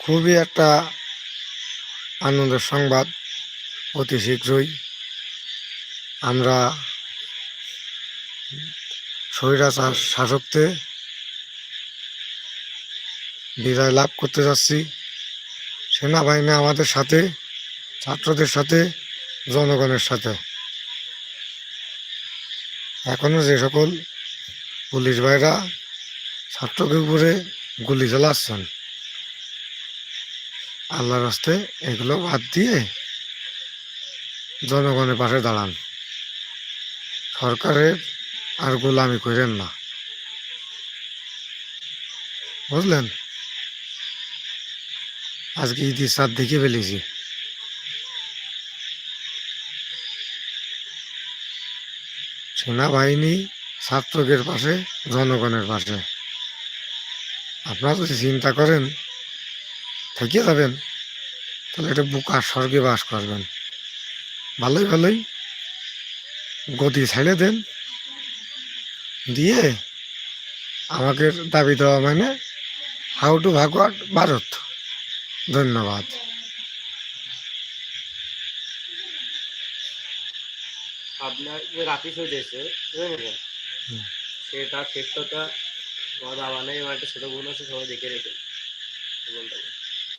খুবই একটা আনন্দের সংবাদ অতি শীঘ্রই আমরা স্বৈরাচার শাসকতে বিদায় লাভ করতে যাচ্ছি। সেনাবাহিনী আমাদের সাথে, ছাত্রদের সাথে, জনগণের সাথে। এখনও যে সকল পুলিশ ভাইরা ছাত্রদের উপরে গুলি চালাচ্ছেন আল্লাহর রাস্তে এগুলো বাদ দিয়ে জনগণের পাশে দাঁড়ান। সরকারের আর গোলামি করেন না। বুঝলেন? আজকে ঈদের সাত দেখে ফেলেছি। সেনাবাহিনী ছাত্রদের পাশে, জনগণের পাশে। আপনারা যদি চিন্তা করেন থেকে যাবেন তাহলে এটা বুকার স্বর্গে বাস করবেন। ভালোই ভালোই। গদি ছেড়ে দেন। দিয়ে আমাকে দাবি দেওয়া মানে হাউ টু ভাগওয়ার্ড ভারত। ধন্যবাদ। আপনার যে রাতে হয়েছে হুম। সেটা ক্ষেত্রটা আমার নেই আমার একটা ছোট বোন আছে সবাই দেখে রেখে